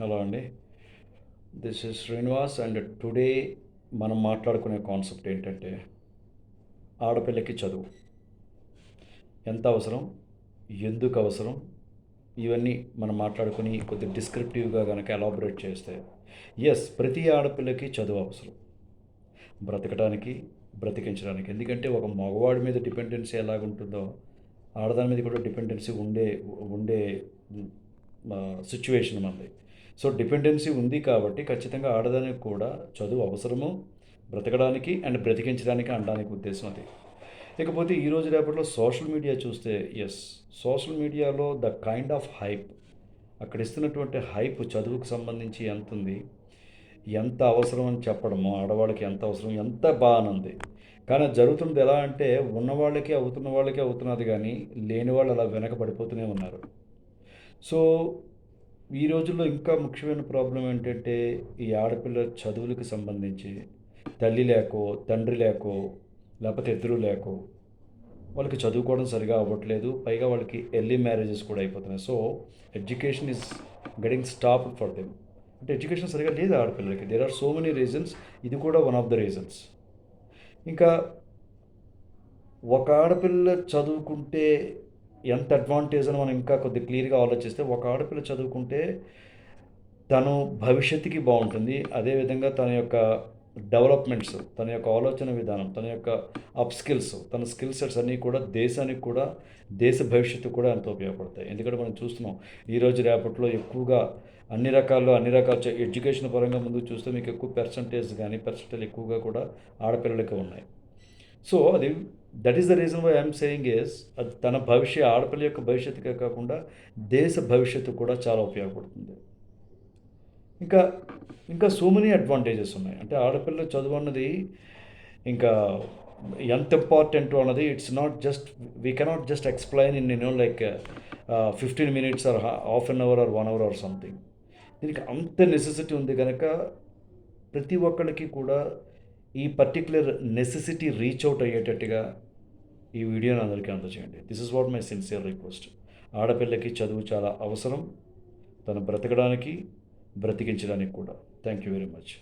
Hello అండి. This is Srinivas and today మనం మాట్లాడుకునే కాన్సెప్ట్ ఏంటంటే ఆడపిల్లకి చదువు. ఎంత అవసరం? ఎందుకు అవసరం? ఇవన్నీ మనం మాట్లాడుకుని కొద్ది డిస్క్రిప్టివ్గా కనుక ఎలాబొరేట్ చేస్తే ఎస్ ప్రతి ఆడపిల్లకి చదువు అవసరం. బ్రతకడానికి బ్రతికించడానికి. ఎందుకంటే ఒక మగవాడి మీద డిపెండెన్సీ ఎలాగుంటుందో ఆడదాని మీద కూడా డిపెండెన్సీ ఉండే ఉండే సిచ్యువేషన్ మనది. సో డిపెండెన్సీ ఉంది కాబట్టి ఖచ్చితంగా ఆడదానికి కూడా చదువు అవసరము బ్రతకడానికి అండ్ బ్రతికించడానికి అనడానికి ఉద్దేశం అది. ఇకపోతే రోజు రేపట్లో సోషల్ మీడియా చూస్తే ఎస్ సోషల్ మీడియాలో ద కైండ్ ఆఫ్ హైప్ అక్కడ ఇస్తున్నటువంటి హైప్ చదువుకు సంబంధించి ఎంత ఉంది ఎంత అవసరం అని చెప్పడము ఆడవాళ్ళకి ఎంత అవసరం ఎంత బాగానుంది కానీ జరుగుతున్నది ఎలా అంటే ఉన్నవాళ్ళకి అవుతున్న వాళ్ళకి అవుతున్నది కానీ లేని వాళ్ళు అలా వెనకబడిపోతూనే ఉన్నారు. సో ఈ రోజుల్లో ఇంకా ముఖ్యమైన ప్రాబ్లం ఏంటంటే ఈ ఆడపిల్ల చదువులకు సంబంధించి తల్లి లేకో తండ్రి లేకో లేకపోతే ఇద్దరు లేకో వాళ్ళకి చదువుకోవడం సరిగా అవ్వట్లేదు. పైగా వాళ్ళకి ఎర్లీ మ్యారేజెస్ కూడా అయిపోతున్నాయి. So education is getting stop for them అంటే ఎడ్యుకేషన్ సరిగా లేదు ఆడపిల్లలకి. There are so many reasons ఇది కూడా వన్ ఆఫ్ ద రీజన్స్ ఇంకా ఒక ఆడపిల్ల చదువుకుంటే ఎంత అడ్వాంటేజ్ అని మనం ఇంకా కొద్ది క్లియర్గా ఆలోచిస్తే ఒక ఆడపిల్ల చదువుకుంటే తను భవిష్యత్తుకి బాగుంటుంది. అదేవిధంగా తన యొక్క డెవలప్మెంట్స్ తన యొక్క ఆలోచన విధానం తన యొక్క అప్ స్కిల్స్ తన స్కిల్ సెట్స్ అన్నీ కూడా దేశానికి కూడా దేశ భవిష్యత్తు కూడా ఎంతో ఉపయోగపడతాయి. ఎందుకంటే మనం చూస్తున్నాం ఈరోజు రేపట్లో ఎక్కువగా అన్ని రకాల్లో అన్ని రకాల ఎడ్యుకేషన్ పరంగా ముందు చూస్తే మీకు ఎక్కువ పర్సంటేజ్ కానీ పర్సంటేజ్ ఎక్కువగా కూడా ఆడపిల్లలకి ఉన్నాయి. సో అది that is the reason why I'm saying is అది తన భవిష్య ఆడపిల్ల యొక్క భవిష్యత్తుకే కాకుండా దేశ భవిష్యత్తు కూడా చాలా ఉపయోగపడుతుంది. ఇంకా ఇంకా సో మెనీ అడ్వాంటేజెస్ ఉన్నాయి. అంటే ఆడపిల్ల చదువు అన్నది ఇంకా ఎంత ఇంపార్టెంట్ అన్నది it's not just we cannot just explain in you know like fifteen minutes or half an hour or one hour or something దీనికి అంత నెసెసిటీ ఉంది కనుక ప్రతి ఒక్కరికి కూడా ఈ పర్టికులర్ నెసెసిటీ రీచ్ అవుట్ అయ్యేటట్టుగా ఈ వీడియోని అందరికీ అందజేయండి this is what my sincere request ఆడపిల్లకి చదువు చాలా అవసరం. తను బ్రతకడానికి బ్రతికించడానికి కూడా. Thank you very much